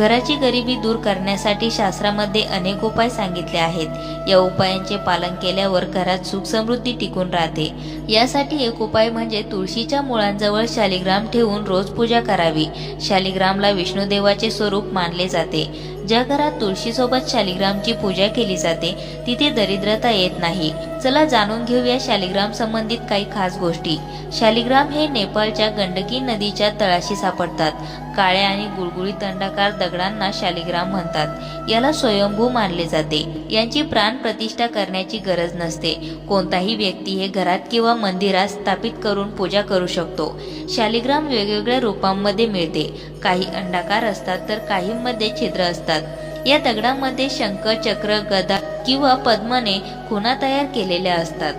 घराची गरिबी दूर करण्यासाठी शास्त्रामध्ये अनेक उपाय सांगितले आहेत. या उपायांचे पालन केल्यावर घरात सुख समृद्धी टिकून राहते. यासाठी एक उपाय म्हणजे तुळशीच्या मुळांजवळ शालिग्राम ठेवून रोज पूजा करावी. शालिग्रामला विष्णुदेवाचे स्वरूप मानले जाते. ज्या घरात तुळशीसोबत शालिग्रामची पूजा केली जाते तिथे दरिद्रता येत नाही. चला जाणून घेऊया शालिग्राम संबंधित काही खास गोष्टी. शालिग्राम हे नेपाळच्या गंडकी नदीच्या तळाशी सापडतात. काळ्या आणि गुळगुळीत अंडाकार दगडांना शालिग्राम म्हणतात. याला स्वयंभू मानले जाते. यांची प्राण प्रतिष्ठा करण्याची गरज नसते. कोणताही व्यक्ती हे घरात किंवा मंदिरात स्थापित करून पूजा करू शकतो. शालिग्राम वेगवेगळ्या रूपांमध्ये मिळते. काही अंडाकार असतात तर काहींमध्ये छिद्र असतात. या दगडामध्ये शंख चक्र गदा किंवा पद्मने खुणा तयार केलेल्या असतात.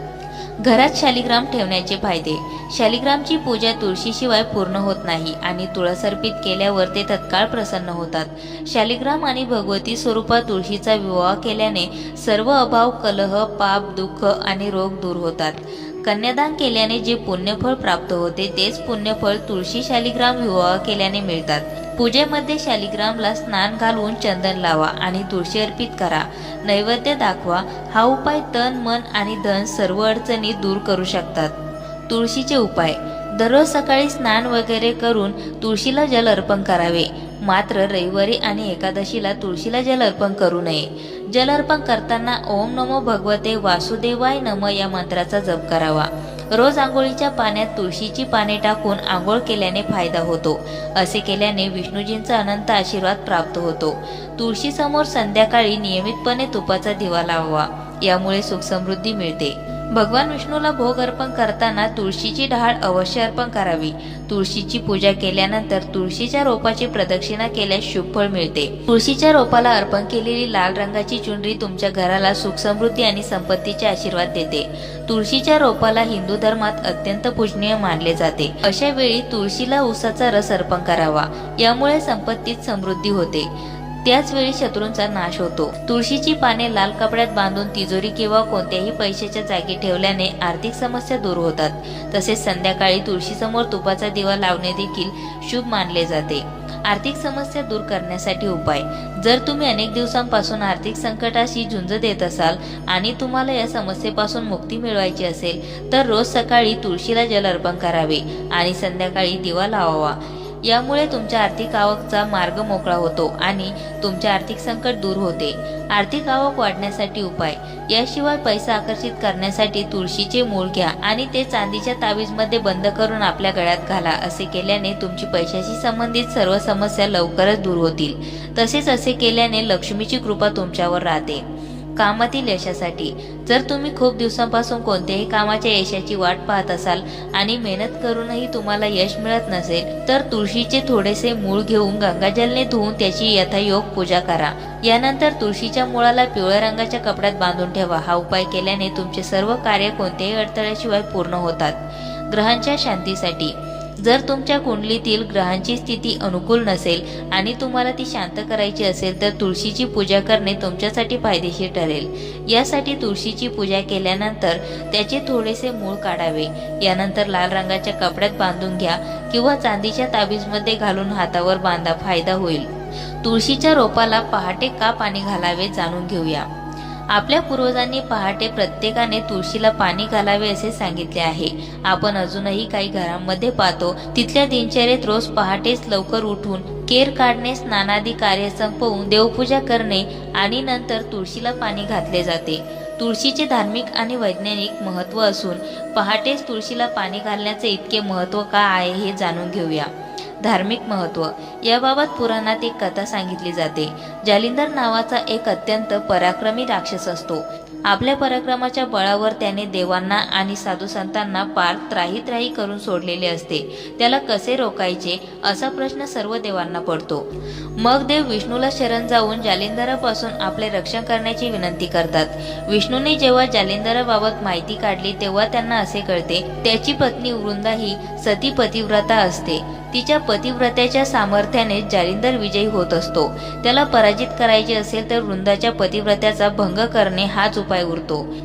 घरात शालिग्राम ठेवण्याचे फायदे. शालिग्रामची पूजा तुळशीशिवाय पूर्ण होत नाही आणि तुळस अर्पित केल्यावर ते तत्काळ प्रसन्न होतात. शालिग्राम आणि भगवती स्वरूपात तुळशीचा विवाह केल्याने सर्व अभाव कलह पाप दुःख आणि रोग दूर होतात. कन्यादान केल्याने जे पुण्यफळ प्राप्त होते तेच पुण्यफळ तुळशी शालिग्राम विवाह केल्याने मिळतात. पूजेमध्ये शालिग्रामला स्नान घालून चंदन लावा आणि तुळशी अर्पित करा. नैवेद्य दाखवा. हा उपाय तन मन आणि धन सर्व अडचणी दूर करू शकतात. तुळशीचे उपाय. दररोज सकाळी स्नान वगैरे करून तुळशीला जल अर्पण करावे. मात्र रविवारी आणि एकादशीला तुळशीला जल अर्पण करू नये. जल अर्पण करताना ओम नमो भगवते वासुदेवाय नम या मंत्राचा जप करावा. रोज आंघोळीच्या पाण्यात तुळशीची पाने टाकून आंघोळ केल्याने फायदा होतो. असे केल्याने विष्णूजींचा अनंत आशीर्वाद प्राप्त होतो. तुळशीसमोर संध्याकाळी नियमितपणे तुपाचा दिवा लावावा. यामुळे सुखसमृद्धी मिळते. भगवान विष्णूला भोग अर्पण करताना तुळशीची ढाळ अवश्य अर्पण करावी. तुळशीची पूजा केल्यानंतर तुळशीच्या रोपाची प्रदक्षिणा केल्यास शुभफळ मिळते. तुळशीच्या रोपाला अर्पण केलेली लाल रंगाची चुनरी तुमच्या घराला सुख समृद्धी आणि संपत्तीचे आशीर्वाद देते. तुळशीच्या रोपाला हिंदू धर्मात अत्यंत पूजनीय मानले जाते. अशा वेळी तुळशीला उसाचा रस अर्पण करावा. यामुळे संपत्तीत समृद्धी होते. त्याच वेळी शत्रूंचा नाश होतो. तुळशीची पाने लाल कपड्यात बांधून तिजोरी किंवा कोणत्याही पैशाच्या जागी ठेवल्याने आर्थिक समस्या दूर होतात. तसेच संध्याकाळी तुळशीसमोर तुपाचा दिवा लावणे देखील शुभ मानले जाते. आर्थिक समस्या दूर करण्यासाठी उपाय. जर तुम्ही अनेक दिवसांपासून आर्थिक संकटाशी झुंज देत असाल आणि तुम्हाला या समस्येपासून मुक्ती मिळवायची असेल तर रोज सकाळी तुळशीला जल अर्पण करावे आणि संध्याकाळी दिवा लावावा. यामुळे तुमच्या आर्थिक आवकचा मार्ग मोकळा होतो आणि तुमचे आर्थिक संकट दूर होते. आर्थिक आवक वाढण्यासाठी उपाय. याशिवाय पैसा आकर्षित करण्यासाठी तुळशीचे मूळ घ्या आणि ते चांदीच्या तावीजमध्ये बंद करून आपल्या गळ्यात घाला असे केल्याने तुमची पैशाशी संबंधित सर्व समस्या लवकरच दूर होतील. तसेच असे केल्याने लक्ष्मीची कृपा तुमच्यावर राहते. कामातील यशासाठी. जर तुम्ही खूप दिवसांपासून कोणत्याही कामाच्या यशाची वाट पाहत असाल आणि मेहनत करूनही तुम्हाला यश मिळत नसेल तर तुळशीचे थोडेसे मूळ घेऊन गंगाजलने धुवून त्याची यथायोग पूजा करा. यानंतर तुळशीच्या मुळाला पिवळ्या रंगाच्या कपड्यात बांधून ठेवा. हा उपाय केल्याने तुमचे सर्व कार्य कोणत्याही अडथळ्याशिवाय पूर्ण होतात. ग्रहांच्या शांतीसाठी. जर तुमच्या कुंडलीतील ग्रहांची स्थिती अनुकूल नसेल आणि तुम्हाला ती शांत करायची असेल तर तुळशीची पूजा करणे तुमच्यासाठी फायदेशीर ठरेल. यासाठी तुळशीची पूजा केल्यानंतर त्याचे थोडेसे मूळ काढावे. यानंतर लाल रंगाच्या कपड्यात बांधून घ्या किंवा चांदीच्या ताबीजमध्ये घालून हातावर बांधा फायदा होईल. तुळशीच्या रोपाला पहाटे का पाणी घालावे जाणून घेऊया. आपल्या पूर्वजांनी पहाटे प्रत्येकाने तुळशीला पाणी घालावे असे सांगितले आहे. आपण अजूनही काही घरांमध्ये पाहतो तिथल्या दिनचर्येत रोज पहाटेच लवकर उठून केर काढणे स्नानादी कार्य संपवून देवपूजा करणे आणि नंतर तुळशीला पाणी घातले जाते. तुळशीचे धार्मिक आणि वैज्ञानिक महत्त्व असून पहाटेच तुळशीला पाणी घालण्याचे इतके महत्त्व का आहे हे जाणून घेऊया. धार्मिक महत्त्व. याबाबत पुराणात एक कथा सांगितली जाते. जालिंदर नावाचा एक अत्यंत पराक्रमी राक्षस असतो. आपल्या पराक्रमाच्या बळावर त्याने देवांना आणि साधू संतांना पार त्राही त्राही करून सोडलेले असते. त्याला कसे रोखायचे असा प्रश्न सर्व देवांना पडतो. मग देव विष्णूला शरण जाऊन जालिंदरापासून आपले रक्षण करण्याची विनंती करतात. विष्णूने जेव्हा जालिंदराबाबत माहिती काढली तेव्हा त्यांना असे कळते त्याची पत्नी वृंदा ही सती पतिव्रता असते. तिच्या पतिव्रत्याच्या सामर्थ्याने जालिंदर विजयी होत असतो. त्याला पराजित करायचे असेल तर वृंदाच्या पतिव्रत्याचा भंग करणे हाच उपाय उरतो.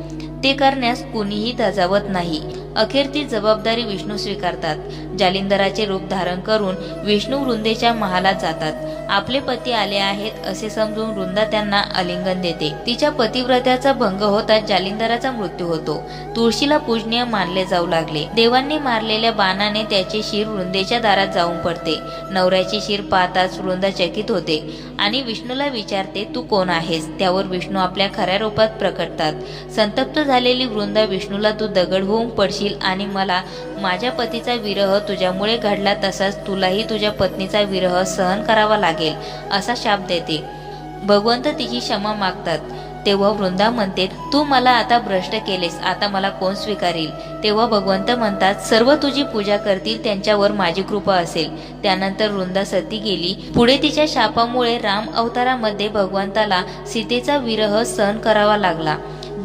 ते करण्यास कुणीही दजावत नाही. अखेर ती जबाबदारी विष्णू स्वीकारतात. जालिंदराचे रूप धारण करून विष्णू वृंदेच्या महालात जातात. आपले पती आले आहेत असे समजून वृंदा त्यांना आलिंगन देते. तिच्या पतिव्रत्याचा भंग होताच जालिंदराचा मृत्यू होतो. तुळशीला पूजनीय मानले जाऊ लागले. देवांनी मारलेल्या बाणाने त्याचे शिर वृंदेच्या दारात जाऊन पडते. नवऱ्याची शिर पाहताच वृंदा चकित होते आणि विष्णूला विचारते तू कोण आहेस त्यावर विष्णू आपल्या खऱ्या रूपात प्रकटतात. संतप्त झालेली वृंदा विष्णूला तू दगड होऊन पडशील आणि मला माझ्या पतीचा विरह तुझ्यामुळे घडला तसाच तुलाही तुझ्या पत्नीचा विरह सहन करावा लागेल असा शाप देते. भगवंत तिची क्षमा मागतात. तेव्हा वृंदा म्हणते तू मला आता भ्रष्ट केलेस आता मला कोण स्वीकारील? तेव्हा भगवंत म्हणतात सर्व तुझी पूजा करतील त्यांच्यावर माझी कृपा असेल. त्यानंतर वृंदा सती गेली. पुढे तिच्या शापामुळे राम अवतारामध्ये भगवंताला सीतेचा विरह सहन करावा लागला.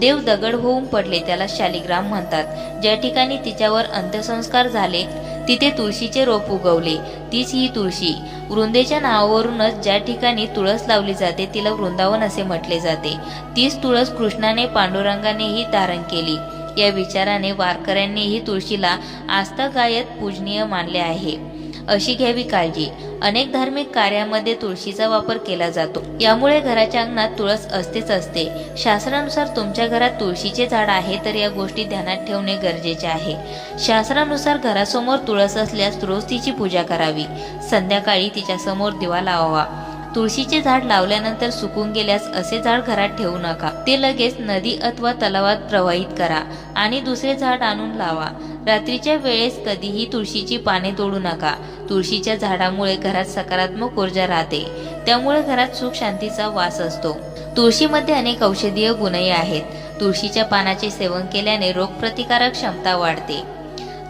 देव दगड होऊन पडले त्याला शालिग्राम म्हणतात. ज्या ठिकाणी तिच्यावर अंत्यसंस्कार झाले तिथे तुळशीचे रोप उगवले. तीच ही तुळशी. वृंदेच्या नावावरूनच ज्या ठिकाणी तुळस लावली जाते तिला वृंदावन असे म्हटले जाते. तीच तुळस कृष्णाने पांडुरंगानेही धारण केली. या विचाराने वारकऱ्यांनीही तुळशीला आस्थागायत पूजनीय मानले आहे. अशी घ्यावी काळजी. अनेक धार्मिक कार्यामध्ये तुळशीचा वापर केला जातो. यामुळे घराच्या अंगणात तुळस असतेच असते. शास्त्रानुसार तुमच्या घरात तुळशीचे झाड आहे तर या गोष्टी ध्यानात ठेवणे गरजेचे आहे. शास्त्रानुसार घरासमोर तुळस असल्यास रोज तिची पूजा करावी. संध्याकाळी तिच्या समोर दिवा लावावा. तुळशीचे झाड लावल्यानंतर सुकून गेल्यास असे झाड घरात ठेवू नका. ते लगेच नदी अथवा तलावात प्रवाहित करा आणि दुसरे झाड आणून लावा. रात्रीच्या वेळेस कधीही तुळशीची पाने तोडू नका. तुळशीच्या झाडामुळे घरात सकारात्मक ऊर्जा राहते. त्यामुळे घरात सुख शांतीचा वास असतो. तुळशीमध्ये अनेक औषधीय गुणही आहेत. तुळशीच्या पानाचे सेवन केल्याने रोगप्रतिकारक क्षमता वाढते.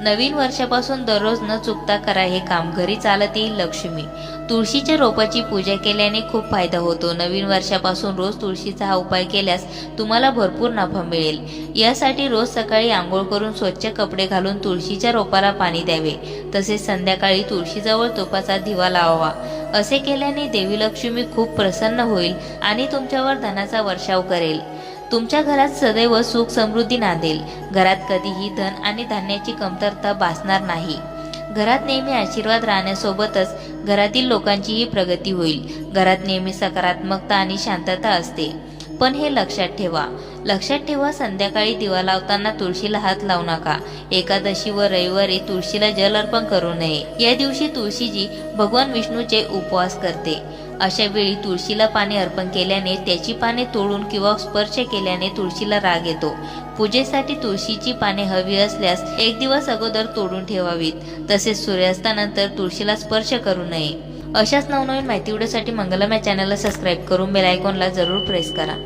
नवीन वर्षापासून दररोज न चुकता करा हे काम. घरी चालत येईल लक्ष्मी. तुळशीच्या रोपाची पूजा केल्याने खूप फायदा होतो. नवीन वर्षापासून रोज तुळशीचा हा उपाय केल्यास तुम्हाला भरपूर नफा मिळेल. यासाठी रोज सकाळी आंघोळ करून स्वच्छ कपडे घालून तुळशीच्या रोपाला पाणी द्यावे. तसेच संध्याकाळी तुळशीजवळ तुपाचा दिवा लावावा. असे केल्याने देवी लक्ष्मी खूप प्रसन्न होईल आणि तुमच्यावर धनाचा वर्षाव करेल. तुमच्या घरात सदैव सुख समृद्धी नांदेल. घरात कधीही धन आणि धान्याची कमतरता भासणार नाही. घरात नेहमी आशीर्वाद राहण्यासोबतच घरातील लोकांचीही प्रगती होईल. घरात नेहमी सकारात्मकता आणि शांतता असते. पण हे लक्षात ठेवा. लक्षात ठेवा संध्याकाळी दिवा लावताना तुळशीला हात लावू नका. एकादशी व रविवारी तुळशीला जल अर्पण करू नये. या दिवशी तुळशीजी भगवान विष्णूचे उपवास करते. अशा वेळी तुळशीला पाने अर्पण केल्याने त्याची पाने तोडून किंवा स्पर्श केल्याने तुळशीला राग येतो. पूजेसाठी तुळशीची पाने हवी असल्यास एक दिवस अगोदर तोडून ठेवावीत. तसेच सूर्यास्तानंतर तुळशीला स्पर्श करू नये. अशाच नवनवीन माहिती व्हिडिओसाठी मंगलम या चॅनलला सबस्क्राईब करून बेल आयकॉनला जरूर प्रेस करा.